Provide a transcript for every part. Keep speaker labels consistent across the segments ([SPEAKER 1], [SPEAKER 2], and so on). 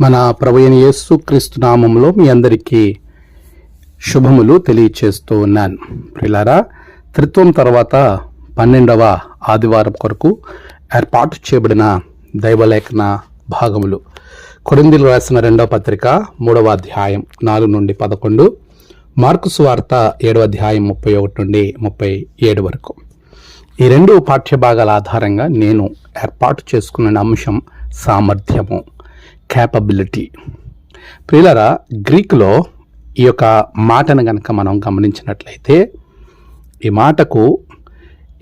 [SPEAKER 1] మన ప్రవయణ యేసు క్రీస్తు నామంలో మీ అందరికీ శుభములు తెలియచేస్తూ ఉన్నాను. ప్రిలారా త్రిత్వం తర్వాత పన్నెండవ ఆదివారం కొరకు ఏర్పాటు చేయబడిన దైవలేఖన భాగములు. కొరిందిలు రాసిన రెండవ పత్రిక మూడవ అధ్యాయం నాలుగు నుండి పదకొండు మార్కు వార్త ఏడవ అధ్యాయం ముప్పై ఒకటి నుండి ముప్పై ఏడు వరకు. ఈ రెండు పాఠ్య భాగాల ఆధారంగా నేను ఏర్పాటు చేసుకున్న అంశం సామర్థ్యము. క్యాపబిలిటీ ప్రియులరా గ్రీకులో ఈ యొక్క మాటను కనుక మనం గమనించినట్లయితే ఈ మాటకు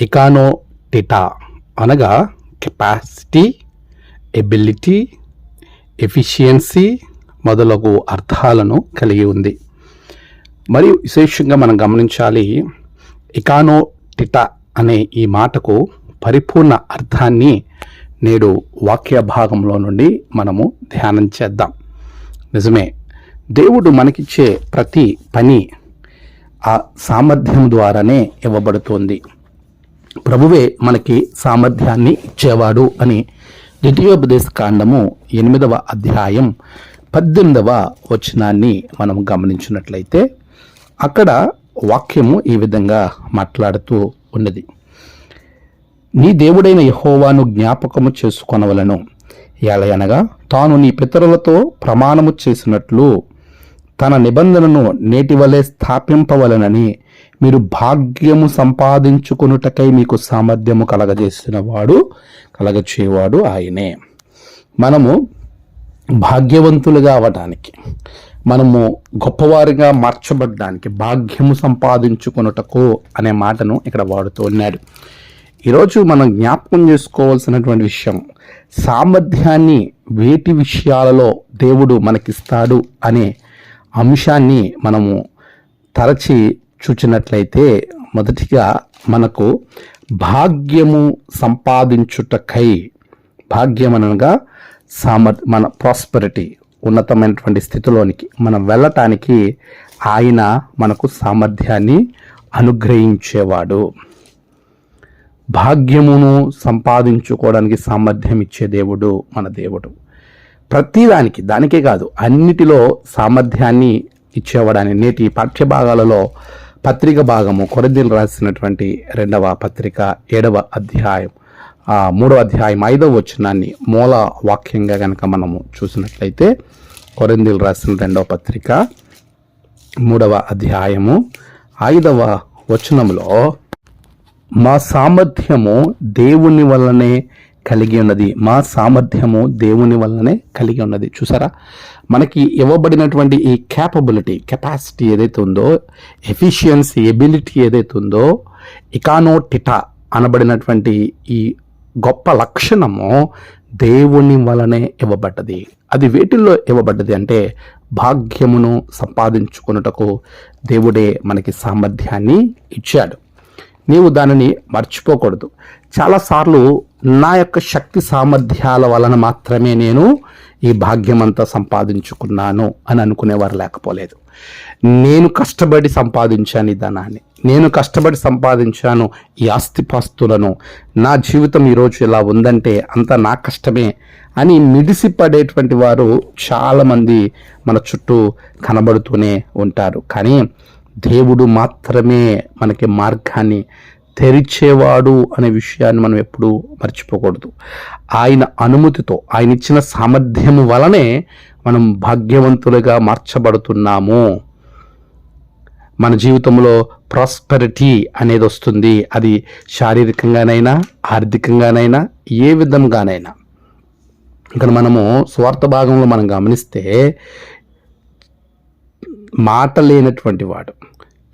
[SPEAKER 1] ఇకానో టిటా అనగా కెపాసిటీ ఎబిలిటీ ఎఫిషియన్సీ మొదలగు అర్థాలను కలిగి ఉంది. మరియు విశేషంగా మనం గమనించాలి ఇకానో టిటా అనే ఈ మాటకు పరిపూర్ణ అర్థాన్ని నేడు వాక్య భాగంలో నుండి మనము ధ్యానం చేద్దాం. నిజమే దేవుడు మనకిచ్చే ప్రతి పని ఆ సామర్థ్యం ద్వారానే ఇవ్వబడుతోంది. ప్రభువే మనకి సామర్థ్యాన్ని ఇచ్చేవాడు అని ద్వితీయోపదేశ కాండము ఎనిమిదవ అధ్యాయం పద్దెనిమిదవ వచనాన్ని మనం గమనించినట్లయితే అక్కడ వాక్యము ఈ విధంగా మాట్లాడుతూ ఉన్నది. నీ దేవుడైన యహోవాను జ్ఞాపకము చేసుకొనవలను. ఎలయనగా తాను నీ పితరులతో ప్రమాణము చేసినట్లు తన నిబంధనను నేటి వలె స్థాపింపవలనని మీరు భాగ్యము సంపాదించుకొనుటకై మీకు సామర్థ్యము కలగజేసిన వాడు కలగచేవాడు ఆయనే. మనము భాగ్యవంతులుగా అవడానికి మనము గొప్పవారిగా మార్చబడ్డానికి భాగ్యము సంపాదించుకున్నటకు అనే మాటను ఇక్కడ వాడుతూ ఉన్నాడు. ఈరోజు మనం జ్ఞాపకం చేసుకోవాల్సినటువంటి విషయం సామర్థ్యాన్ని వేటి విషయాలలో దేవుడు మనకిస్తాడు అనే అంశాన్ని మనము తరచి చూచినట్లయితే మొదటిగా మనకు భాగ్యము సంపాదించుటకై భాగ్యం అనగా సామర్ మన ప్రాస్పరిటీ ఉన్నతమైనటువంటి స్థితిలోనికి మనం వెళ్ళటానికి ఆయన మనకు సామర్థ్యాన్ని అనుగ్రహించేవాడు. భాగ్యమును సంపాదించుకోవడానికి సామర్థ్యం ఇచ్చే దేవుడు మన దేవుడు. ప్రతిదానికి దానికే కాదు అన్నిటిలో సామర్థ్యాన్ని ఇచ్చేవాడని నేటి పాఠ్యభాగాలలో పత్రిక భాగము కొరదీలు రాసినటువంటి రెండవ పత్రిక ఏడవ అధ్యాయం. ఆ, మూడవ అధ్యాయం ఐదవ వచనాన్ని మూల వాక్యంగా కనుక మనము చూసినట్లయితే కొరందీలు రాసిన రెండవ పత్రిక మూడవ అధ్యాయము ఐదవ వచనంలో మా సామర్థ్యము దేవుని వల్లనే కలిగి ఉన్నది. మా సామర్థ్యము దేవుని వల్లనే కలిగి ఉన్నది. చూసారా? మనకి ఇవ్వబడినటువంటి ఈ క్యాపబిలిటీ కెపాసిటీ ఏదైతే ఉందో ఎఫిషియన్సీ ఎబిలిటీ ఏదైతే ఉందో ఇకానోటిటా అనబడినటువంటి ఈ గొప్ప లక్షణము దేవుని వలనే ఇవ్వబడ్డది. అది వేటిల్లో ఇవ్వబడ్డది అంటే భాగ్యమును సంపాదించుకున్నటకు దేవుడే మనకి సామర్థ్యాన్ని ఇచ్చాడు. నీవు దానిని మర్చిపోకూడదు. చాలాసార్లు నా యొక్క శక్తి సామర్థ్యాల వలన మాత్రమే నేను ఈ భాగ్యమంతా సంపాదించుకున్నాను అని అనుకునేవారు లేకపోలేదు. నేను కష్టపడి సంపాదించాను ఈ ధనాన్ని. నేను కష్టపడి సంపాదించాను ఈ ఆస్తిపాస్తులను. నా జీవితం ఈరోజు ఇలా ఉందంటే అంతా నా కష్టమే అని మిడిసిపడేటువంటి వారు చాలామంది మన చుట్టూ కనబడుతూనే ఉంటారు. కానీ దేవుడు మాత్రమే మనకి మార్గాన్ని తెరిచేవాడు అనే విషయాన్ని మనం ఎప్పుడూ మర్చిపోకూడదు. ఆయన అనుమతితో ఆయన ఇచ్చిన సామర్థ్యము వలనే మనం భాగ్యవంతులుగా మార్చబడుతున్నాము. మన జీవితంలో ప్రాస్పెరిటీ అనేది వస్తుంది. అది శారీరకంగానైనా ఆర్థికంగానైనా ఏ విధంగానైనా. ఇక్కడ మనము స్వార్థ భాగంలో మనం గమనిస్తే మాట లేనటువంటి వాడు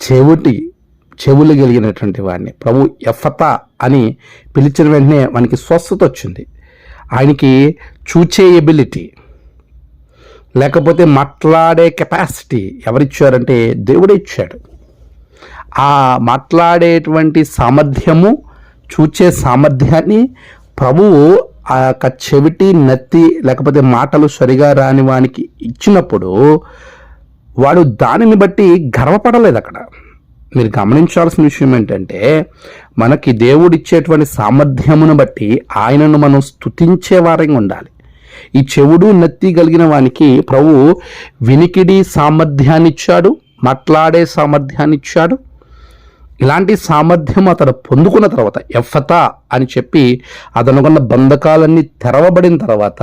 [SPEAKER 1] చెవిటి చెవులు కలిగినటువంటి వాడిని. ప్రభు ఎఫత అని పిలిచిన వెంటనే మనకి స్వస్థత వచ్చింది. ఆయనకి చూచే ఎబిలిటీ లేకపోతే మాట్లాడే కెపాసిటీ ఎవరిచ్చారంటే దేవుడే ఇచ్చాడు. ఆ మాట్లాడేటువంటి సామర్థ్యము చూచే సామర్థ్యాన్ని ప్రభువు ఆ యొక్క చెవిటి నత్తి లేకపోతే మాటలు సరిగా రాని వానికి ఇచ్చినప్పుడు వాడు దానిని బట్టి గర్వపడలేదు అక్కడ. మీరు గమనించాల్సిన విషయం ఏంటంటే మనకి దేవుడిచ్చేటువంటి సామర్థ్యమును బట్టి ఆయనను మనం స్తుతించే వారంగా ఉండాలి. ఈ చెవుడు నత్తి కలిగిన వానికి ప్రభు వినికిడి సామర్థ్యాన్ని ఇచ్చాడు మాట్లాడే సామర్థ్యాన్ని ఇచ్చాడు ఇలాంటి సామర్థ్యం అతడు పొందుకున్న తర్వాత ఎఫత అని చెప్పి అతనుకున్న బంధకాలన్నీ తెరవబడిన తర్వాత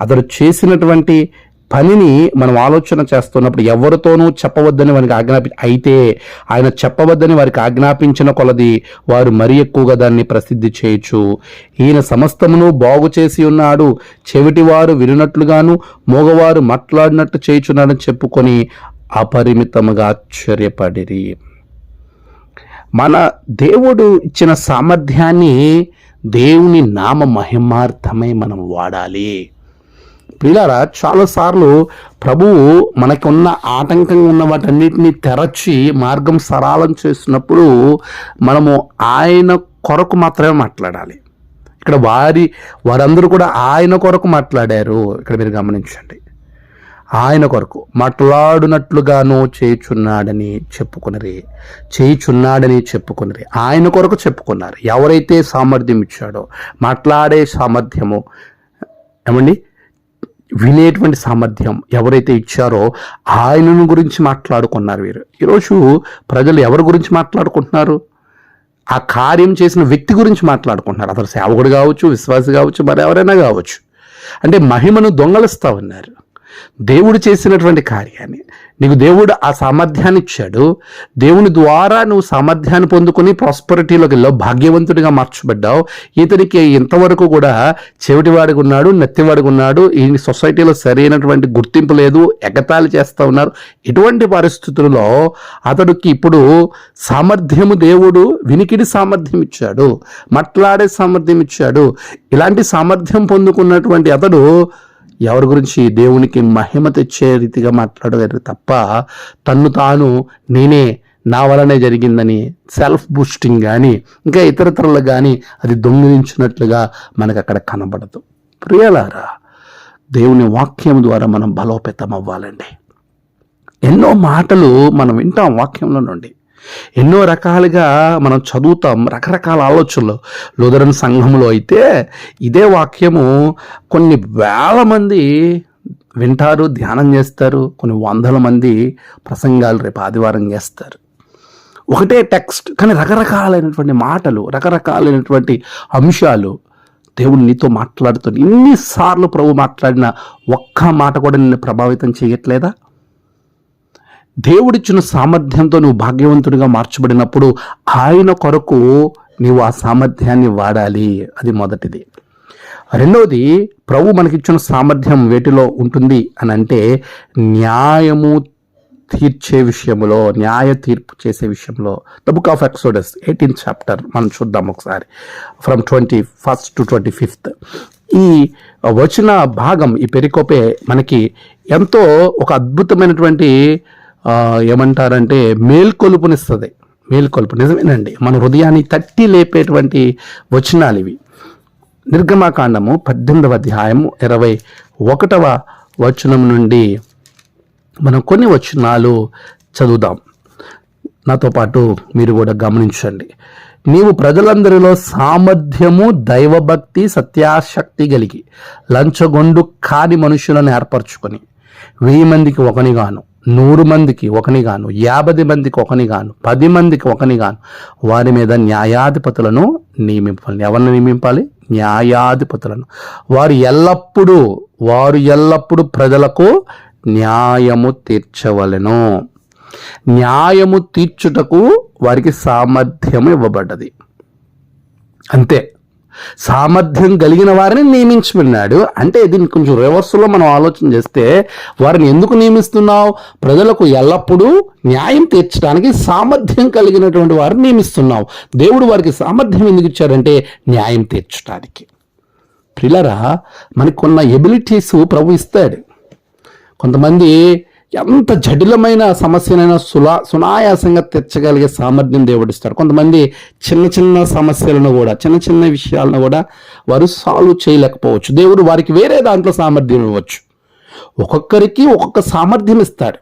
[SPEAKER 1] అతడు చేసినటువంటి పనిని మనం ఆలోచన చేస్తున్నప్పుడు ఎవరితోనూ చెప్పవద్దని వారికి ఆజ్ఞాపి అయితే ఆయన చెప్పవద్దని వారికి ఆజ్ఞాపించిన కొలది వారు మరి ఎక్కువగా దాన్ని ప్రసిద్ధి చేయొచ్చు. ఈయన సమస్తమును బాగు చేసి ఉన్నాడు. చెవిటివారు వినినట్లుగాను మగవారు మాట్లాడినట్టు చేయుచున్నాడని చెప్పుకొని అపరిమితముగా ఆశ్చర్యపడిరి. మన దేవుడు ఇచ్చిన సామర్థ్యాన్ని దేవుని నామ మహిమార్థమై మనం వాడాలి. ప్రియులారా చాలాసార్లు ప్రభువు మనకున్న ఆటంకంగా ఉన్న వాటన్నిటిని తెరచి మార్గం సరళం చేసినప్పుడు మనము ఆయన కొరకు మాత్రమే మాట్లాడాలి. ఇక్కడ వారి వారందరూ కూడా ఆయన కొరకు మాట్లాడారు. ఇక్కడ మీరు గమనించండి. ఆయన కొరకు మాట్లాడునట్లుగాను చేయుచున్నాడని చెప్పుకునరి చేయుచున్నాడని చెప్పుకునరి. ఆయన కొరకు చెప్పుకున్నారు. ఎవరైతే సామర్థ్యం ఇచ్చాడో మాట్లాడే సామర్థ్యము ఏమండి? వినేటువంటి సామర్థ్యం ఎవరైతే ఇచ్చారో ఆయనను గురించి మాట్లాడుకున్నారు వీరు. ఈరోజు ప్రజలు ఎవరి గురించి మాట్లాడుకుంటున్నారు? ఆ కార్యం చేసిన వ్యక్తి గురించి మాట్లాడుకుంటున్నారు. అతను సేవకుడు కావచ్చు విశ్వాసి కావచ్చు మరి ఎవరైనా కావచ్చు. అంటే మహిమను దొంగలిస్తా ఉన్నారు. దేవుడు చేసినటువంటి కార్యాన్ని నీకు దేవుడు ఆ సామర్థ్యాన్ని ఇచ్చాడు. దేవుని ద్వారా నువ్వు సామర్థ్యాన్ని పొందుకుని ప్రాస్పరిటీలోకి వెళ్ళావు భాగ్యవంతుడిగా మార్చబడ్డావు. ఇతనికి ఇంతవరకు కూడా చెవిటివాడిగా ఉన్నాడు నెత్తివాడిగా ఉన్నాడు. ఈ సొసైటీలో సరైనటువంటి గుర్తింపు లేదు ఎగతాళి చేస్తూ ఉన్నారు. ఇటువంటి పరిస్థితుల్లో అతడికి ఇప్పుడు సామర్థ్యము దేవుడు వినికిడి సామర్థ్యం ఇచ్చాడు మాట్లాడే సామర్థ్యం ఇచ్చాడు. ఇలాంటి సామర్థ్యం పొందుకున్నటువంటి అతడు ఎవరి గురించి దేవునికి మహిమ తెచ్చే రీతిగా మాట్లాడలేరు తప్ప తన్ను తాను నేనే నా వలనే జరిగిందని సెల్ఫ్ బూస్టింగ్ కానీ ఇంకా ఇతరతరులు కానీ అది దొంగిలించినట్లుగా మనకు అక్కడ కనబడదు. ప్రియలారా దేవుని వాక్యం ద్వారా మనం బలోపేతం అవ్వాలండి ఎన్నో మాటలు మనం వింటాం వాక్యంలో నుండి. ఎన్నో రకాలుగా మనం చదువుతాం రకరకాల ఆలోచనలు. లుదరన్ సంఘంలో అయితే ఇదే వాక్యము కొన్ని వేల మంది వింటారు ధ్యానం చేస్తారు కొన్ని వందల మంది ప్రసంగాలు రేపు ఆదివారం చేస్తారు. ఒకటే టెక్స్ట్ కానీ రకరకాలైనటువంటి మాటలు రకరకాలైనటువంటి అంశాలు దేవుడు నీతో మాట్లాడుతుంది ఇన్నిసార్లు ప్రభు మాట్లాడిన ఒక్క మాట కూడా నిన్ను ప్రభావితం చేయట్లేదా? దేవుడిచ్చిన సామర్థ్యంతో నువ్వు భాగ్యవంతుడిగా మార్చబడినప్పుడు ఆయన కొరకు నీవు ఆ సామర్థ్యాన్ని వాడాలి. అది మొదటిది. రెండవది ప్రభు మనకిచ్చిన సామర్థ్యం వేటిలో ఉంటుంది అని అంటే న్యాయము తీర్చే విషయంలో న్యాయ తీర్పు చేసే విషయంలో. The book of Exodus eighteenth chapter మనం చూద్దాం ఒకసారి. From twenty first to twenty fifth ఈ వచ్చిన భాగం ఈ పెరికోపే మనకి ఎంతో ఒక అద్భుతమైనటువంటి ఏమంటారంటే మేల్కొలుపునిస్తుంది. మేల్కొలుపు. నిజమేనండి. మన హృదయాన్ని తట్టి లేపేటువంటి వచనాలు ఇవి. నిర్గమాకాండము పద్దెనిమిదవ అధ్యాయము ఇరవై ఒకటవ వచనం నుండి మనం కొన్ని వచనాలు చదువుదాం. నాతో పాటు మీరు కూడా గమనించండి. నీవు ప్రజలందరిలో సామర్థ్యము దైవభక్తి సత్యాశక్తి కలిగి లంచగొండు కాని మనుషులను ఏర్పరచుకొని వెయ్యి మందికి ఒకనిగాను. నూరు మందికి ఒకని గాను యాభై మందికి ఒకని గాను పది మందికి ఒకని గాను వారి మీద న్యాయాధిపతులను నియమింపాలి. ఎవరిని నియమింపాలి? న్యాయాధిపతులను. వారు ఎల్లప్పుడూ వారు ఎల్లప్పుడూ ప్రజలకు న్యాయము తీర్చవలెను. న్యాయము తీర్చుటకు వారికి సామర్థ్యము ఇవ్వబడ్డది. అంతే. సామర్థ్యం కలిగిన వారిని నియమించమన్నాడు. అంటే దీన్ని కొంచెం రివర్స్లో మనం ఆలోచన చేస్తే వారిని ఎందుకు నియమిస్తున్నావు? ప్రజలకు ఎల్లప్పుడూ న్యాయం తీర్చడానికి సామర్థ్యం కలిగినటువంటి వారిని నియమిస్తున్నావు. దేవుడు వారికి సామర్థ్యం ఎందుకు ఇచ్చారంటే న్యాయం తీర్చడానికి. ప్రిలరా మనకున్న ఎబిలిటీస్ ప్రభు ఇస్తాడు. కొంతమంది ఎంత జటిలమైన సమస్యనైనా సులా సునాయాసంగా తెచ్చగలిగే సామర్థ్యం దేవుడిస్తారు. కొంతమంది చిన్న చిన్న సమస్యలను కూడా చిన్న చిన్న విషయాలను కూడా వారు సాల్వ్ చేయలేకపోవచ్చు. దేవుడు వారికి వేరే దాంట్లో సామర్థ్యం ఇవ్వచ్చు. ఒక్కొక్కరికి ఒక్కొక్క సామర్థ్యం ఇస్తాడు.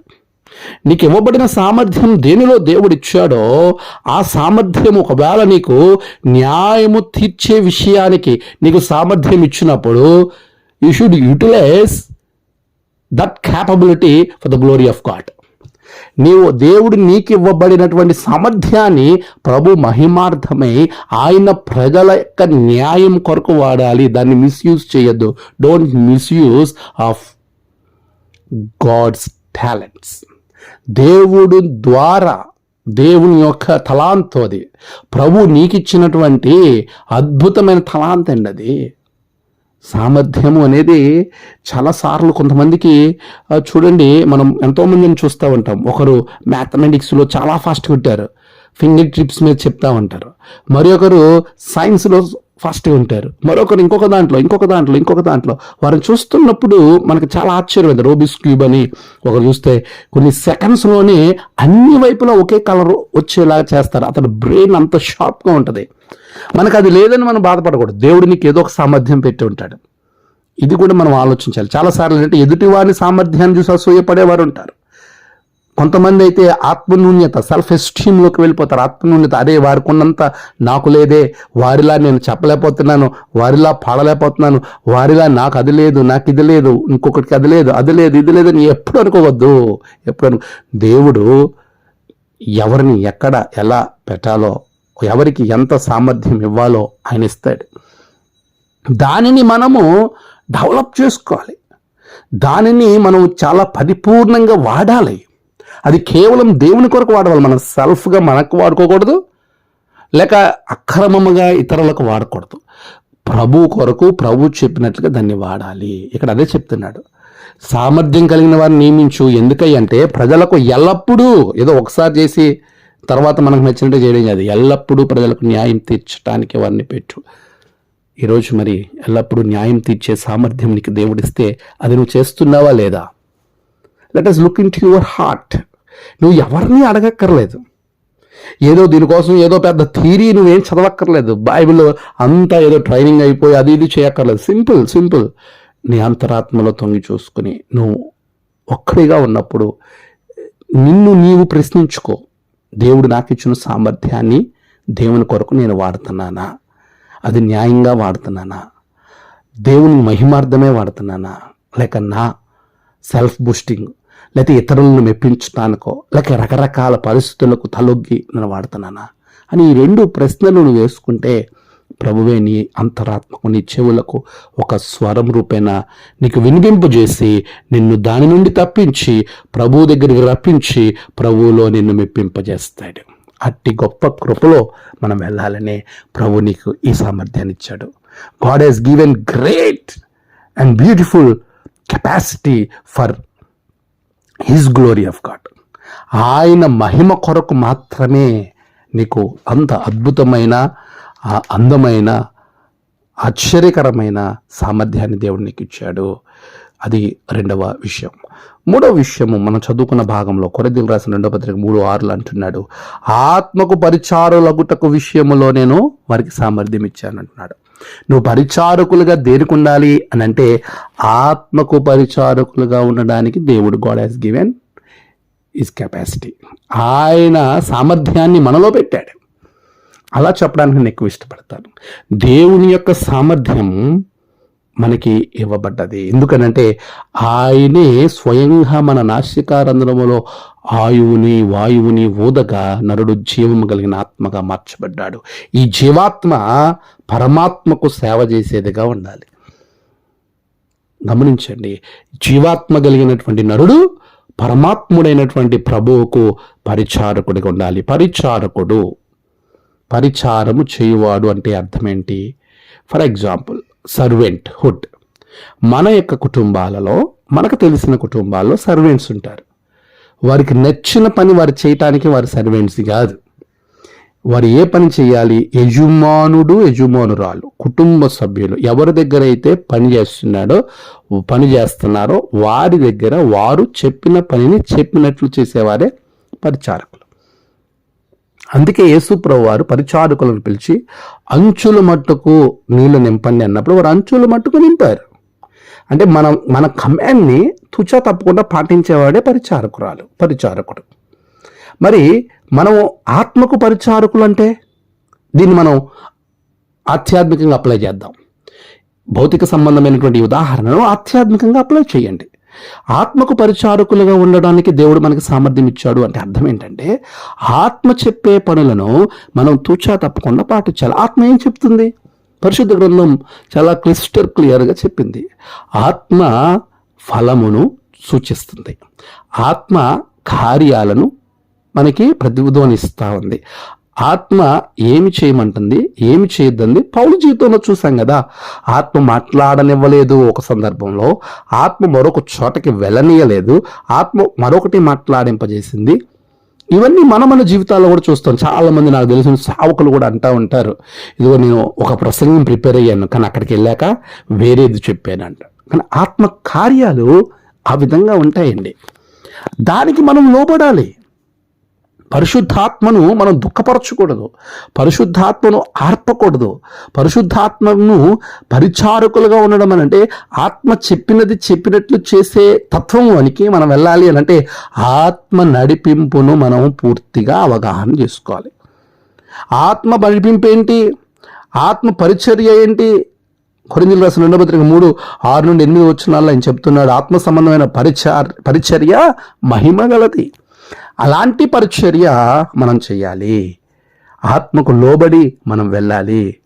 [SPEAKER 1] నీకు ఇవ్వబడిన సామర్థ్యం దేనిలో దేవుడిచ్చాడో ఆ సామర్థ్యం ఒకవేళ నీకు న్యాయము తీర్చే విషయానికి నీకు సామర్థ్యం ఇచ్చినప్పుడు you should utilize that capability for the glory of God నీవు దేవుడు నీకు ఇవ్వబడినటువంటి సామర్థ్యాన్ని ప్రభు మహిమార్థమై ఆయన ప్రజల యొక్క న్యాయం కొరకు వాడాలి. దాన్ని మిస్యూజ్ చేయొద్దు. Don't misuse of God's talents దేవుడు ద్వారా దేవుని యొక్క తలాంతో అది ప్రభు నీకిచ్చినటువంటి అద్భుతమైన తలాంత్ అండి అది సామర్థ్యము అనేది చాలాసార్లు కొంతమందికి చూడండి మనం ఎంతోమందిని చూస్తూ ఉంటాం. ఒకరు మ్యాథమెటిక్స్లో చాలా ఫాస్ట్గా ఉంటారు ఫింగర్ ట్రిప్స్ మీద చెప్తా ఉంటారు. మరి ఒకరు సైన్స్లో ఫాస్ట్గా ఉంటారు. మరొకరు ఇంకొక దాంట్లో ఇంకొక దాంట్లో ఇంకొక దాంట్లో. వారిని చూస్తున్నప్పుడు మనకు చాలా ఆశ్చర్యం రోబిస్ క్యూబ్ అని ఒకరు చూస్తే కొన్ని సెకండ్స్లోనే అన్ని వైపులా ఒకే కలర్ వచ్చేలాగా చేస్తారు. అతని బ్రెయిన్ అంత షార్ప్గా ఉంటుంది. మనకు అది లేదని మనం బాధపడకూడదు. దేవుడు నీకు ఏదో ఒక సామర్థ్యం పెట్టి ఉంటాడు. ఇది కూడా మనం ఆలోచించాలి. చాలాసార్లు ఏంటంటే ఎదుటి వారి సామర్థ్యాన్ని చూసి అసూయపడేవారు ఉంటారు. కొంతమంది అయితే ఆత్మనూన్యత సెల్ఫ్ ఎస్టీమ్లోకి వెళ్ళిపోతారు. ఆత్మనూన్యత అదే వారికి ఉన్నంత నాకు లేదే వారిలా నేను చెప్పలేకపోతున్నాను వారిలా పాడలేకపోతున్నాను వారిలా నాకు అది లేదు నాకు ఇది లేదు ఇంకొకటికి అది లేదు అది లేదు ఇది లేదు ఎప్పుడు అనుకోవద్దు. ఎప్పుడు అను దేవుడు ఎవరిని ఎక్కడ ఎలా పెట్టాలో ఎవరికి ఎంత సామర్థ్యం ఇవ్వాలో ఆయన ఇస్తాడు. దానిని మనము డెవలప్ చేసుకోవాలి. దానిని మనం చాలా పరిపూర్ణంగా వాడాలి. అది కేవలం దేవుని కొరకు వాడవాలి. మనం సెల్ఫ్గా మనకు వాడుకోకూడదు లేక అక్రమముగా ఇతరులకు వాడకూడదు. ప్రభు కొరకు ప్రభు చెప్పినట్లుగా దాన్ని వాడాలి. ఇక్కడ అదే చెప్తున్నాడు. సామర్థ్యం కలిగిన వారిని నియమించు. ఎందుకంటే ప్రజలకు ఎల్లప్పుడూ ఏదో ఒకసారి చేసి తర్వాత మనకు నచ్చినట్టు చేయడం కాదు. ఎల్లప్పుడూ ప్రజలకు న్యాయం తీర్చడానికి వారిని పెట్టు. ఈరోజు మరి ఎల్లప్పుడూ న్యాయం తీర్చే సామర్థ్యం నీకు దేవుడిస్తే అది నువ్వు చేస్తున్నావా లేదా? Let us look into your heart నువ్వు ఎవరిని అడగక్కర్లేదు. ఏదో దీనికోసం ఏదో పెద్ద థీరీ నువ్వేం చదవక్కర్లేదు. బైబిల్ అంతా ఏదో ట్రైనింగ్ అయిపోయి అది ఇది చేయక్కర్లేదు. Simple simple. నీ అంతరాత్మలో తొంగి చూసుకుని నువ్వు ఒక్కడిగా ఉన్నప్పుడు నిన్ను నీవు ప్రశ్నించుకో. దేవుడు నాకు ఇచ్చిన సామర్థ్యాన్ని దేవుని కొరకు నేను వాడుతున్నానా? అది న్యాయంగా వాడుతున్నానా? దేవుని మహిమార్థమే వాడుతున్నానా? లేక నా సెల్ఫ్ బూస్టింగ్ లేకపోతే ఇతరులను మెప్పించడానికో లేక రకరకాల పరిస్థితులకు తలొగ్గి నేను వాడుతున్నానా? అని ఈ రెండు ప్రశ్నలు నువ్వు వేసుకుంటే ప్రభువే నీ అంతరాత్మకు నీ చెవులకు ఒక స్వరం రూపేణ నీకు వినిపింపజేసి నిన్ను దాని నుండి తప్పించి ప్రభువు దగ్గరికి రప్పించి ప్రభువులో నిన్ను మెప్పింపజేస్తాడు. అట్టి గొప్ప కృపలో మనం వెళ్ళాలని ప్రభు నీకు ఈ సామర్థ్యాన్ని ఇచ్చాడు. God he's given great and beautiful capacity for his glory of God ఆయన మహిమ కొరకు మాత్రమే నీకు అంత అద్భుతమైన ఆ అందమైన ఆశ్చర్యకరమైన సామర్థ్యాన్ని దేవుడు నీకు ఇచ్చాడు. అది రెండవ విషయం. మూడవ విషయము మనం చదువుకున్న భాగంలో కొరదీలు రాసిన రెండవ పత్రిక మూడు ఆరులు అంటున్నాడు ఆత్మకు పరిచారులగుటకు విషయములో నేను వారికి సామర్థ్యం ఇచ్చాను అంటున్నాడు. నువ్వు పరిచారకులుగా దేనికి ఉండాలి? అని అంటే ఆత్మకు పరిచారకులుగా ఉండడానికి దేవుడు God has given is capacity ఆయన సామర్థ్యాన్ని మనలో పెట్టాడు. అలా చెప్పడానికి నేను ఎక్కువ ఇష్టపడతాను. దేవుని యొక్క సామర్థ్యం మనకి ఇవ్వబడ్డది. ఎందుకనంటే ఆయనే స్వయంగా మన నాసికారంధ్రములో ఆయువుని వాయువుని ఊదగా నరుడు జీవము కలిగిన ఆత్మగా మార్చబడ్డాడు. ఈ జీవాత్మ పరమాత్మకు సేవ చేసేదిగా ఉండాలి. గమనించండి. జీవాత్మ కలిగినటువంటి నరుడు పరమాత్ముడైనటువంటి ప్రభువుకు పరిచారకుడిగా ఉండాలి. పరిచారకుడు. పరిచారము చేయువాడు అంటే అర్థం ఏంటి ఫర్ ఎగ్జాంపుల్ సర్వెంట్ హుడ్ మన యొక్క కుటుంబాలలో మనకు తెలిసిన కుటుంబాల్లో సర్వెంట్స్ ఉంటారు. వారికి నచ్చిన పని వారు చేయటానికి వారు సర్వెంట్స్ కాదు. వారు ఏ పని చేయాలి? యజమానుడు యజమానురాలు కుటుంబ సభ్యులు ఎవరి దగ్గర అయితే పని చేస్తున్నాడో పని చేస్తున్నారో వారి దగ్గర వారు చెప్పిన పనిని చెప్పినట్లు చేసేవారే పరిచారకులు. అందుకే యేసుప్రభు వారు పరిచారకులను పిలిచి అంచుల మట్టుకు నీళ్ళు నింపండి అన్నప్పుడు వారు అంచుల మట్టుకు నింపారు. అంటే మనం మన కమాండ్ని తుచా తప్పకుండా పాటించేవాడే పరిచారకురాలు పరిచారకుడు. మరి మనం ఆత్మకు పరిచారకులు అంటే దీన్ని మనం ఆధ్యాత్మికంగా అప్లై చేద్దాం. భౌతిక సంబంధమైనటువంటి ఉదాహరణను ఆధ్యాత్మికంగా అప్లై చేయండి. ఆత్మకు పరిచారకులుగా ఉండడానికి దేవుడు మనకి సామర్థ్యం ఇచ్చాడు అంటే అర్థం ఏంటంటే ఆత్మ చెప్పే పనులను మనం తూచా తప్పకుండా పాటించాలి. ఆత్మ ఏం చెప్తుంది? పరిశుద్ధ గ్రంథం చాలా క్లిస్టర్ క్లియర్గా చెప్పింది. ఆత్మ ఫలమును సూచిస్తుంది. ఆత్మ కార్యాలను మనకి ప్రతిధ్వనిస్తూ ఉంది. ఆత్మ ఏమి చేయమంటుంది ఏమి చేయొద్దంది పౌలు జీవితంలో చూసాం కదా. ఆత్మ మాట్లాడనివ్వలేదు ఒక సందర్భంలో. ఆత్మ మరొక చోటకి వెళ్ళనీయలేదు. ఆత్మ మరొకటి మాట్లాడింపజేసింది. ఇవన్నీ మన మన జీవితాల్లో కూడా చూస్తాం. చాలామంది నాకు తెలిసిన సావకులు కూడా అంటూ ఉంటారు. ఇదిగో నేను ఒక ప్రసంగం ప్రిపేర్ అయ్యాను కానీ అక్కడికి వెళ్ళాక వేరేది చెప్పానంట. కానీ ఆత్మ కార్యాలు ఆ విధంగా ఉంటాయండి. దానికి మనం లోబడాలి. పరిశుద్ధాత్మను మనం దుఃఖపరచకూడదు. పరిశుద్ధాత్మను ఆర్పకూడదు. పరిశుద్ధాత్మను పరిచారకులుగా ఉండడం అని అంటే ఆత్మ చెప్పినది చెప్పినట్లు చేసే తత్వం అనికి మనం వెళ్ళాలి అని అంటే ఆత్మ నడిపింపును మనం పూర్తిగా అవగాహన చేసుకోవాలి. ఆత్మ నడిపింపు ఏంటి? ఆత్మ పరిచర్య ఏంటి? కొరిందులు రాసిన రెండో పత్రిక మూడు ఆరు నుండి ఎనిమిది వచ్చిన ఆయన చెప్తున్నాడు ఆత్మ సంబంధమైన పరిచర్ పరిచర్య మహిమ గలది. అలాంటి పరిచర్య మనం చేయాలి ఆత్మకు లోబడి మనం వెళ్ళాలి.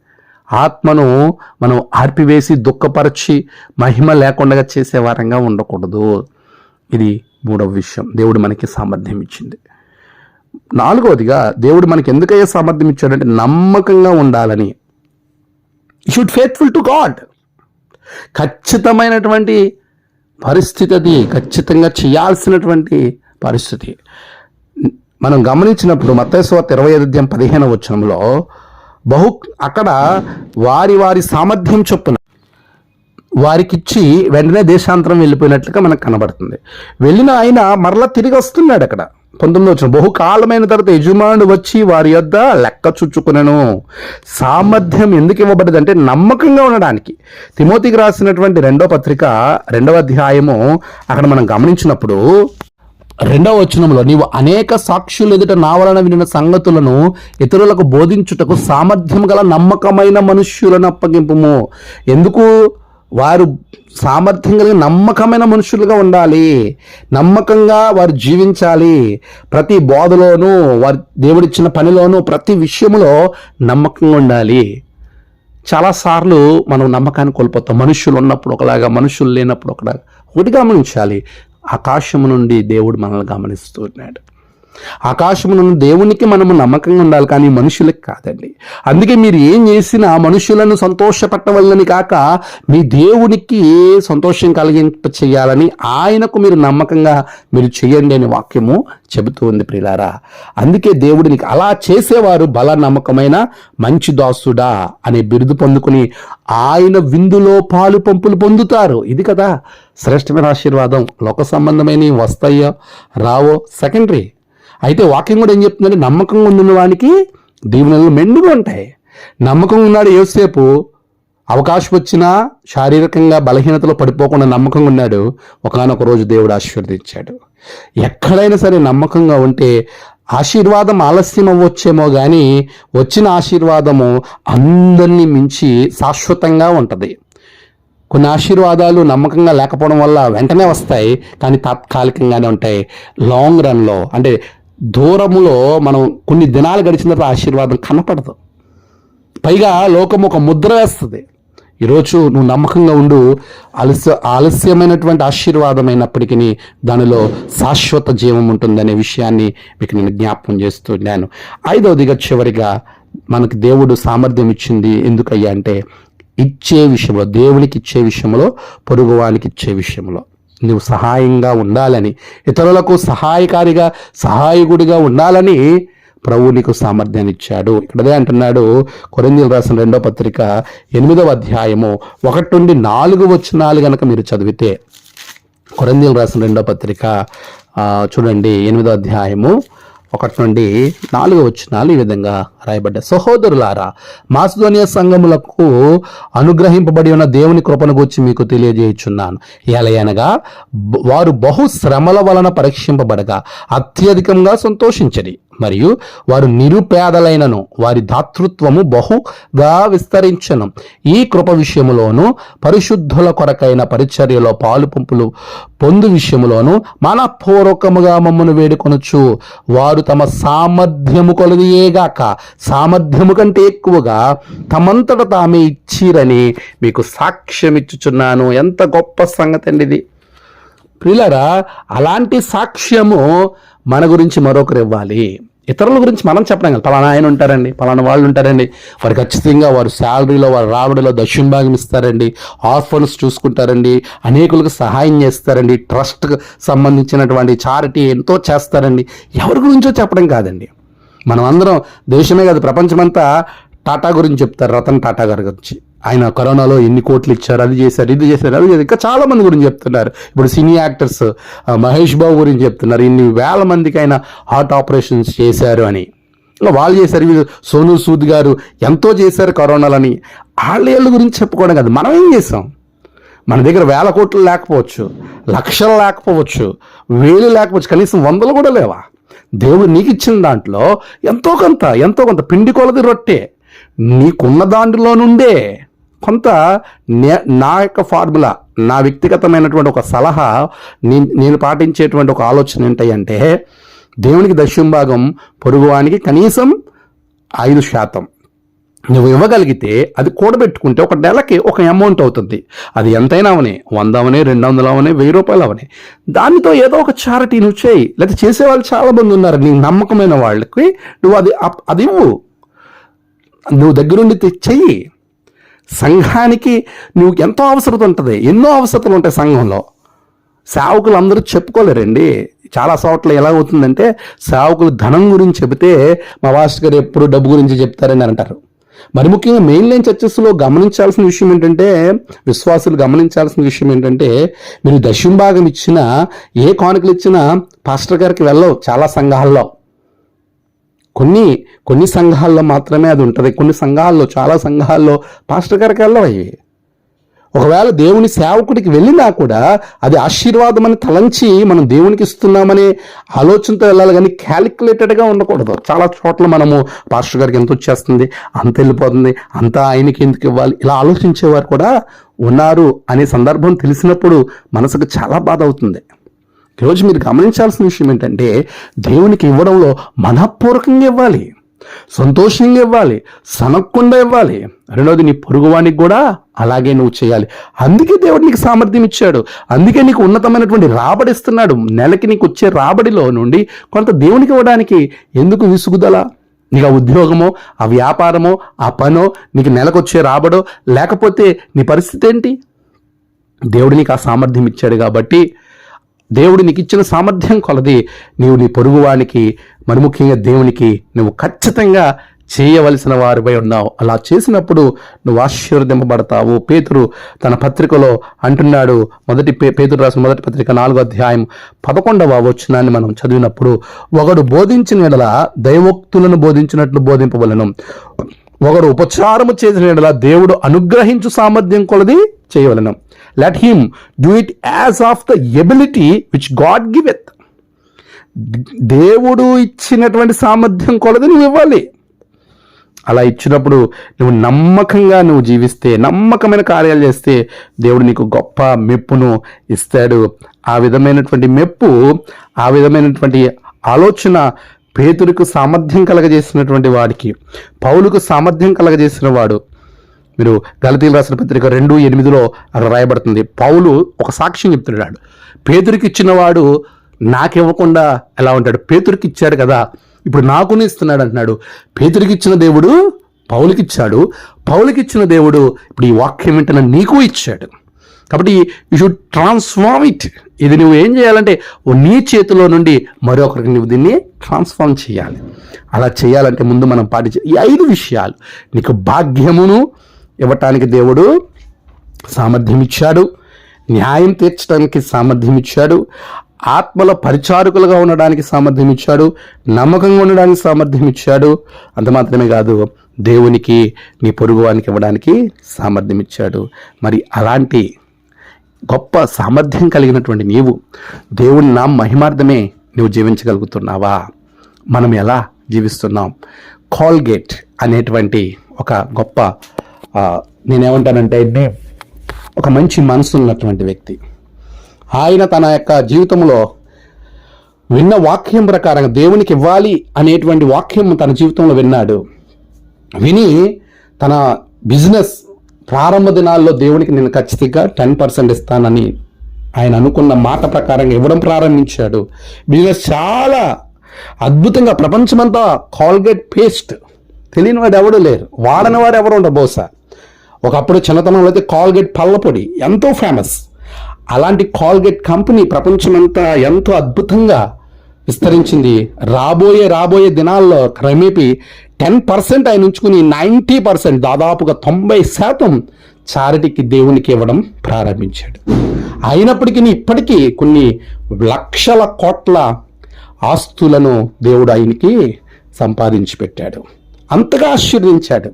[SPEAKER 1] ఆత్మను మనం ఆర్పివేసి దుఃఖపరచి మహిమ లేకుండా చేసే వారంగా ఉండకూడదు. ఇది మూడవ విషయం. దేవుడు మనకి సామర్థ్యం ఇచ్చింది. నాలుగవదిగా దేవుడు మనకి ఎందుకయ్యే సామర్థ్యం ఇచ్చాడంటే నమ్మకంగా ఉండాలని. షుడ్ ఫేత్ఫుల్ టు గాడ్ ఖచ్చితమైనటువంటి పరిస్థితి అది. ఖచ్చితంగా చేయాల్సినటువంటి పరిస్థితి. మనం గమనించినప్పుడు మత్తేశ్వత ఇరవై ఐదు అధ్యాయం పదిహేను వచనంలో బహు అక్కడ వారి వారి సామర్థ్యం చొప్పున వారికిచ్చి వెంటనే దేశాంతరం వెళ్ళిపోయినట్లుగా మనకు కనబడుతుంది. వెళ్ళిన ఆయన మరలా తిరిగి వస్తున్నాడు అక్కడ. పంతొమ్మిది వచ్చిన బహుకాలమైన తర్వాత యజమానుడు వచ్చి వారి యొద్ద లెక్క చుచ్చుకునను సామర్థ్యం ఎందుకు ఇవ్వబడ్డది అంటే నమ్మకంగా ఉండడానికి. తిమోతికి రాసినటువంటి రెండో పత్రిక రెండవ అధ్యాయము అక్కడ మనం గమనించినప్పుడు రెండవ వచనంలో నీవు అనేక సాక్షులు ఎదుట నా వలన వినిన సంగతులను ఇతరులకు బోధించుటకు సామర్థ్యం గల నమ్మకమైన మనుష్యులను అప్పగింపుము. ఎందుకు? వారు సామర్థ్యం కలిగి నమ్మకమైన మనుషులుగా ఉండాలి. నమ్మకంగా వారు జీవించాలి. ప్రతి బోధలోనూ వారి దేవుడిచ్చిన పనిలోనూ ప్రతి విషయంలో నమ్మకంగా ఉండాలి. చాలాసార్లు మనం నమ్మకాన్ని కోల్పోతాం. మనుషులు ఉన్నప్పుడు ఒకలాగా మనుషులు లేనప్పుడు ఒకలాగా. ఒకటి గమనించాలి. ఆకాశము నుండి దేవుడు మనల్ని గమనిస్తున్నాడు ఆకాశము దేవునికి మనము నమ్మకంగా ఉండాలి కానీ మనుషులకు కాదండి. అందుకే మీరు ఏం చేసినా మనుషులను సంతోషపెట్టవల్లని కాక మీ దేవునికి సంతోషం కలిగింప చేయాలని ఆయనకు మీరు నమ్మకంగా మీరు చేయండి అనే వాక్యము చెబుతూ ఉంది ప్రియులారా. అందుకే దేవుడినికి అలా చేసేవారు బల నమ్మకమైన మంచి దాసుడా అనే బిరుదు పొందుకుని ఆయన విందులో పాలు పంపులు పొందుతారు. ఇది కదా శ్రేష్టమైన ఆశీర్వాదం. లోక సంబంధమైన వస్తాయో రావో? సెకండరీ. అయితే వాక్యం కూడా ఏం చెప్తుందంటే నమ్మకంగా ఉన్న వానికి దీవెనలు మెండుగా ఉంటాయి. నమ్మకం ఉన్నాడు ఏసేపు అవకాశం వచ్చినా శారీరకంగా బలహీనతలో పడిపోకుండా నమ్మకంగా ఉన్నాడు. ఒకనొక రోజు దేవుడు ఆశీర్వదించాడు. ఎక్కడైనా సరే నమ్మకంగా ఉంటే ఆశీర్వాదం ఆలస్యం అవ్వచ్చేమో కానీ వచ్చిన ఆశీర్వాదము అందరినీ మించి శాశ్వతంగా ఉంటుంది. కొన్ని ఆశీర్వాదాలు నమ్మకంగా లేకపోవడం వల్ల వెంటనే వస్తాయి కానీ తాత్కాలికంగానే ఉంటాయి. లాంగ్ రన్లో అంటే దూరములో మనం కొన్ని దినాలు గడిచిన తర్వాత ఆశీర్వాదం కనపడదు. పైగా లోకం ఒక ముద్ర వేస్తుంది. ఈరోజు నువ్వు నమ్మకంగా ఉండు ఆలస్య ఆలస్యమైనటువంటి ఆశీర్వాదమైనప్పటికీ దానిలో శాశ్వత జీవం ఉంటుందనే విషయాన్ని మీకు నేను జ్ఞాపకం చేస్తున్నాను ఐదవదిగా చివరిగా మనకు దేవుడు సామర్థ్యం ఇచ్చింది ఎందుకయ్యా అంటే ఇచ్చే విషయంలో దేవునికి ఇచ్చే విషయంలో పొరుగువానికి ఇచ్చే విషయంలో. నువ్వు సహాయంగా ఉండాలని ఇతరులకు సహాయకారిగా సహాయకుడిగా ఉండాలని ప్రభు నీకు సామర్థ్యాన్ని ఇచ్చాడు ఇక్కడదే అంటున్నాడు కొరిందీలు రాసిన రెండో పత్రిక ఎనిమిదవ అధ్యాయము ఒకటి నుండి నాలుగు వచనాలు గనక మీరు చదివితే కొరందీలు రాసిన రెండో పత్రిక చూడండి ఎనిమిదో అధ్యాయము ఒకటి నుండి నాలుగు వచ్చినాలు ఈ విధంగా రాయబడ్డాయి. సహోదరులారా మాసిదోనియ సంఘములకు అనుగ్రహింపబడి ఉన్న దేవుని కృపను గురించి మీకు తెలియజేయుచున్నాను. ఎలయనగా వారు బహు శ్రమల వలన పరీక్షింపబడగా అత్యధికంగా సంతోషించడి మరియు వారు నిరుపేదలైనను వారి దాతృత్వము బహుగా విస్తరించను. ఈ కృప విషయములోను పరిశుద్ధుల కొరకైన పరిచర్యలో పాలు పంపులు పొందు విషయములోను మనపూర్వకముగా మమ్మను వేడుకొనొచ్చు వారు తమ సామర్థ్యము కొలదియేగాక సామర్థ్యము కంటే ఎక్కువగా తమంతట తామే ఇచ్చిరని మీకు సాక్ష్యం ఇచ్చుచున్నాను ఎంత గొప్ప సంగతి అండి ఇది ప్రిలరా అలాంటి సాక్ష్యము మన గురించి మరొకరు ఇవ్వాలి. ఇతరుల గురించి మనం చెప్పడం కదా. పలానా ఆయన ఉంటారండి పలానా వాళ్ళు ఉంటారండి. వారు ఖచ్చితంగా వారు శాలరీలో వారి రాబడిలో దక్షిణ భాగం ఇస్తారండి. ఆర్ఫన్స్ చూసుకుంటారండి. అనేకులకు సహాయం చేస్తారండి. ట్రస్ట్కి సంబంధించినటువంటి చారిటీ ఎంతో చేస్తారండి. ఎవరి గురించో చెప్పడం కాదండి. మనం అందరం దేశమే కాదు ప్రపంచమంతా టాటా గురించి చెప్తారు. రతన్ టాటా గారి గురించి. ఆయన కరోనాలో ఎన్ని కోట్లు ఇచ్చారు అది చేశారు ఇది చేశారు అది చేశారు. ఇంకా చాలా మంది గురించి చెప్తున్నారు. ఇప్పుడు సినీ యాక్టర్స్ మహేష్ బాబు గురించి చెప్తున్నారు. ఇన్ని వేల మందికి ఆయన హార్ట్ ఆపరేషన్స్ చేశారు అని. వాళ్ళు చేశారు వీళ్ళు సోను సూద్ గారు ఎంతో చేశారు కరోనాలని. వాళ్ళ గురించి చెప్పుకోవడం కాదు మనం ఏం చేసాం మన దగ్గర వేల కోట్లు లేకపోవచ్చు లక్షలు లేకపోవచ్చు వేలు లేకపోవచ్చు కనీసం వందలు కూడా లేవా? దేవుడు నీకు ఇచ్చిన దాంట్లో ఎంతో కొంత ఎంతో కొంత. పిండి కొలది రొట్టె. నీకున్న దాంట్లో నుండే కొంత నే- నా యొక్క ఫార్ములా నా వ్యక్తిగతమైనటువంటి ఒక సలహా నేను నేను పాటించేటువంటి ఒక ఆలోచన ఏంటంటే దేవునికి దశం భాగం పొరుగువానికి కనీసం ఐదు శాతం. నువ్వు ఇవ్వగలిగితే అది కూడబెట్టుకుంటే ఒక నెలకి ఒక అమౌంట్ అవుతుంది. అది ఎంతైనా అవని వంద అవనే రెండు వందలు అవనే వెయ్యి రూపాయలు అవని. దానితో ఏదో ఒక చారిటీ నువ్వు చేయి. లేకపోతే చేసేవాళ్ళు చాలా మంది ఉన్నారు. నీ నమ్మకమైన వాళ్ళకి నువ్వు అది అప్- అది ఇవ్వు. నువ్వు దగ్గరుండి చెయ్యి. సంఘానికి నువ్వు ఎంతో అవసరత ఉంటుంది. ఎన్నో అవసరతలు ఉంటాయి సంఘంలో. సేవకులు అందరూ చెప్పుకోలేరండి. చాలా చోట్ల ఎలా అవుతుందంటే సేవకులు ధనం గురించి చెబితే మా మాస్టర్ గారు ఎప్పుడు డబ్బు గురించి చెప్తారని అంటారు. మరి ముఖ్యంగా మెయిన్ లైన్ చర్చెస్లో గమనించాల్సిన విషయం ఏంటంటే విశ్వాసులు గమనించాల్సిన విషయం ఏంటంటే మీరు దశం భాగం ఇచ్చినా ఏ కానుకలు ఇచ్చినా పాస్టర్ గారికి వెళ్ళవు చాలా సంఘాల్లో. కొన్ని కొన్ని సంఘాల్లో మాత్రమే అది ఉంటుంది. కొన్ని సంఘాల్లో చాలా సంఘాల్లో పాస్టర్ గారికి అవి ఒకవేళ దేవుని సేవకుడికి వెళ్ళినా కూడా అది ఆశీర్వాదం అని తలంచి మనం దేవునికి ఇస్తున్నామనే ఆలోచనతో వెళ్ళాలి కానీ క్యాలిక్యులేటెడ్గా ఉండకూడదు. చాలా చోట్ల మనము పాస్టర్ గారికి ఎంత వచ్చేస్తుంది అంత వెళ్ళిపోతుంది అంత ఆయనకి ఎందుకు ఇవ్వాలి ఇలా ఆలోచించేవారు కూడా ఉన్నారు అనే సందర్భం తెలిసినప్పుడు మనసుకు చాలా బాధ అవుతుంది. ఈరోజు మీరు గమనించాల్సిన విషయం ఏంటంటే దేవునికి ఇవ్వడంలో మనఃపూర్వకంగా ఇవ్వాలి సంతోషంగా ఇవ్వాలి సనక్కుండా ఇవ్వాలి. రెండవది నీ పొరుగువానికి కూడా అలాగే నువ్వు చేయాలి. అందుకే దేవుడు నీకు సామర్థ్యం ఇచ్చాడు. అందుకే నీకు ఉన్నతమైనటువంటి రాబడి ఇస్తున్నాడు. నెలకి నీకు వచ్చే రాబడిలో నుండి కొంత దేవునికి ఇవ్వడానికి ఎందుకు విసుగుదల? నీకు ఆ ఉద్యోగమో ఆ వ్యాపారమో ఆ పనో నీకు నెలకొచ్చే రాబడో లేకపోతే నీ పరిస్థితి ఏంటి? దేవుడు నీకు ఆ సామర్థ్యం ఇచ్చాడు కాబట్టి దేవుడు నీకు ఇచ్చిన సామర్థ్యం కొలది. నీవు నీ పొరుగువానికి మరి ముఖ్యంగా దేవునికి నువ్వు ఖచ్చితంగా చేయవలసిన వారిపై ఉన్నావు. అలా చేసినప్పుడు నువ్వు ఆశీర్వదింపబడతావు. పేతురు తన పత్రికలో అంటున్నాడు. మొదటి పే పేతురు రాసిన మొదటి పత్రిక నాలుగో అధ్యాయం పదకొండవ వచనాన్ని మనం చదివినప్పుడు ఒకడు బోధించిన ఎడల దైవోక్తులను బోధించినట్లు బోధింపవలను ఒకడు ఉపచారము చేసిన ఎడల దేవుడు అనుగ్రహించు సామర్థ్యం కొలది చేయవలను. Let him do it as of the ability which God giveth దేవుడు ఇచ్చినటువంటి సామర్థ్యం కొలది నువ్వు ఇవ్వాలి. అలా ఇచ్చినప్పుడు నువ్వు నమ్మకంగా నువ్వు జీవిస్తే నమ్మకమైన కార్యాలు చేస్తే దేవుడు నీకు గొప్ప మెప్పును ఇస్తాడు. ఆ విధమైనటువంటి మెప్పు ఆ విధమైనటువంటి ఆలోచన పేతుడికి సామర్థ్యం కలగజేసినటువంటి వాడికి పౌలుకు సామర్థ్యం కలగజేసిన వాడు మీరు గలతీలు రాసిన పత్రిక రెండు ఎనిమిదిలో అక్కడ రాయబడుతుంది. పౌలు ఒక సాక్ష్యం చెప్తున్నాడు. పేదరికి ఇచ్చినవాడు నాకివ్వకుండా ఎలా ఉంటాడు? పేతురికి ఇచ్చాడు కదా. ఇప్పుడు నాకునే ఇస్తున్నాడు అంటున్నాడు. పేతురికి ఇచ్చిన దేవుడు పౌలకిచ్చాడు ఇచ్చాడు. దేవుడు ఇప్పుడు ఈ వాక్యం వెంటనే నీకు ఇచ్చాడు. కాబట్టి యూ షుడ్ ట్రాన్స్ఫార్మ్ ఇట్ ఇది నువ్వు ఏం చేయాలంటే నీ చేతిలో నుండి మరొకరికి నువ్వు దీన్ని ట్రాన్స్ఫార్మ్ చేయాలి. అలా చేయాలంటే ముందు మనం పాటించే ఈ ఐదు విషయాలు. నీకు భాగ్యమును ఇవ్వటానికి దేవుడు సామర్థ్యం ఇచ్చాడు న్యాయం తీర్చడానికి సామర్థ్యం ఇచ్చాడు ఆత్మల పరిచారకులుగా ఉండడానికి సామర్థ్యం ఇచ్చాడు నమ్మకంగా ఉండడానికి సామర్థ్యం ఇచ్చాడు అంత మాత్రమే కాదు దేవునికి నీ పొరుగువానికి ఇవ్వడానికి సామర్థ్యం ఇచ్చాడు మరి అలాంటి గొప్ప సామర్థ్యం కలిగినటువంటి నీవు దేవుని నా మహిమార్థమే నువ్వు జీవించగలుగుతున్నావా? మనం ఎలా జీవిస్తున్నాం? కాల్గేట్ అనేటువంటి ఒక గొప్ప నేనేమంటానంటే నేమ్ ఒక మంచి మనసు ఉన్నటువంటి వ్యక్తి. ఆయన తన యొక్క జీవితంలో విన్న వాక్యం ప్రకారం దేవునికి ఇవ్వాలి అనేటువంటి వాక్యం తన జీవితంలో విన్నాడు. విని తన బిజినెస్ ప్రారంభ దినాల్లో దేవునికి నేను ఖచ్చితంగా టెన్ పర్సెంట్ ఇస్తానని ఆయన అనుకున్న మాట ప్రకారంగా ఇవ్వడం ప్రారంభించాడు. బిజినెస్ చాలా అద్భుతంగా ప్రపంచమంతా కాల్గేట్ పేస్ట్. తెలియని వాడు ఎవడూ లేరు. వాడని వాడు ఎవరు ఉండరు బహుశా. ఒకప్పుడు చిన్నతనంలో అయితే కాల్గేట్ పళ్ళపొడి ఎంతో ఫేమస్ అలాంటి కాల్గేట్ కంపెనీ ప్రపంచమంతా ఎంతో అద్భుతంగా విస్తరించింది. రాబోయే రాబోయే దినాల్లో క్రమేపీ టెన్ పర్సెంట్ ఆయన ఉంచుకుని నైంటీ పర్సెంట్ దాదాపుగా తొంభై శాతం చారిటీకి దేవునికి ఇవ్వడం ప్రారంభించాడు. అయినప్పటికీ ఇప్పటికీ కొన్ని లక్షల కోట్ల ఆస్తులను దేవుడు ఆయనకి సంపాదించి పెట్టాడు. అంతగా ఆశీర్వదించాడు.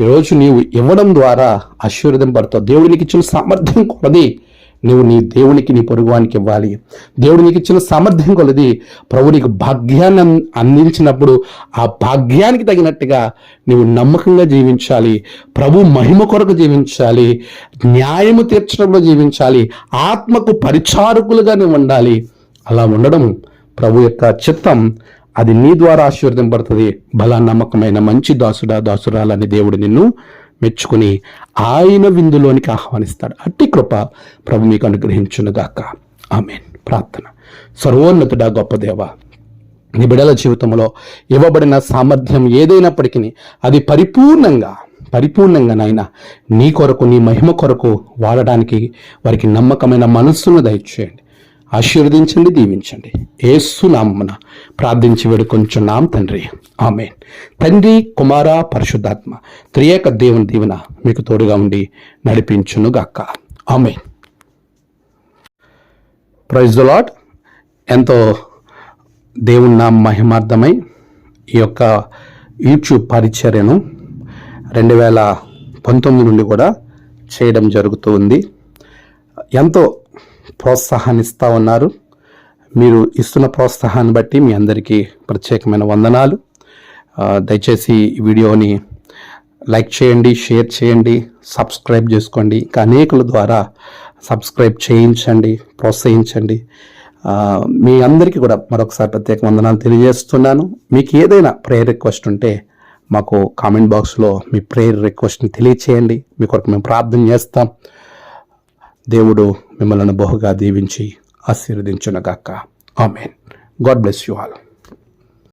[SPEAKER 1] ఈరోజు నీవు ఇవ్వడం ద్వారా ఆశీర్వదింపడతావు దేవుడికి ఇచ్చిన సామర్థ్యం కొలది. నువ్వు నీ దేవునికి నీ పొరుగువానికి ఇవ్వాలి. దేవుడు నీకు ఇచ్చిన సామర్థ్యం కొలది. ప్రభు నీకు భాగ్యాన్ని అందించినప్పుడు ఆ భాగ్యానికి తగినట్టుగా నువ్వు నమ్మకంగా జీవించాలి. ప్రభు మహిమ కొరకు జీవించాలి. న్యాయము తీర్చడంలో జీవించాలి. ఆత్మకు పరిచారకులుగా నువ్వు ఉండాలి. అలా ఉండడం ప్రభు యొక్క చిత్తం. అది నీ ద్వారా ఆశీర్వదింపడుతుంది బలా నమ్మకమైన మంచి దాసుడా దాసురాలని దేవుడు నిన్ను మెచ్చుకుని ఆయన విందులోనికి ఆహ్వానిస్తాడు. అట్టి కృప ప్రభు మీకు అనుగ్రహించునుగాక. ఆమెన్. ప్రార్థన. సర్వోన్నతుడా గొప్ప దేవ నీ బిడల జీవితంలో ఇవ్వబడిన సామర్థ్యం ఏదైనప్పటికీ అది పరిపూర్ణంగా పరిపూర్ణంగా నాయన నీ కొరకు నీ మహిమ కొరకు వాడడానికి వారికి నమ్మకమైన మనస్సును దయచేయండి. ఆశీర్వదించండి దీవించండి. ఏసునామన ప్రార్థించి వేడుకొంచున్నాం తండ్రి. ఆమె తండ్రి కుమార పరిశుద్ధాత్మ త్రియేక దేవుని దీవెన మీకు తోడుగా ఉండి నడిపించునుగాక. ఆమె ప్రైజ్ ద లాడ్ ఎంతో దేవుని నా మహిమార్థమై ఈ యొక్క యూట్యూబ్ పరిచర్యను రెండు వేల పంతొమ్మిది నుండి కూడా చేయడం జరుగుతూ ఉంది. ఎంతో ప్రోత్సాహాన్ని ఇస్తూ ఉన్నారు. మీరు ఇస్తున్న ప్రోత్సాహాన్ని బట్టి మీ అందరికీ ప్రత్యేకమైన వందనాలు. దయచేసి ఈ వీడియోని లైక్ చేయండి షేర్ చేయండి సబ్స్క్రైబ్ చేసుకోండి. ఇంకా అనేకుల ద్వారా సబ్స్క్రైబ్ చేయించండి ప్రోత్సహించండి. మీ అందరికీ కూడా మరొకసారి ప్రత్యేక వందనాలు తెలియజేస్తున్నాను. మీకు ఏదైనా ప్రేయర్ రిక్వెస్ట్ ఉంటే మాకు కామెంట్ బాక్స్లో మీ ప్రేయర్ రిక్వెస్ట్ని తెలియచేయండి. మీ కొరకు మేము ప్రార్థన చేస్తాం. దేవుడు మిమ్మల్ని బహుగా దీవించి ఆశీర్వదించునగాక. Amen. God bless you all.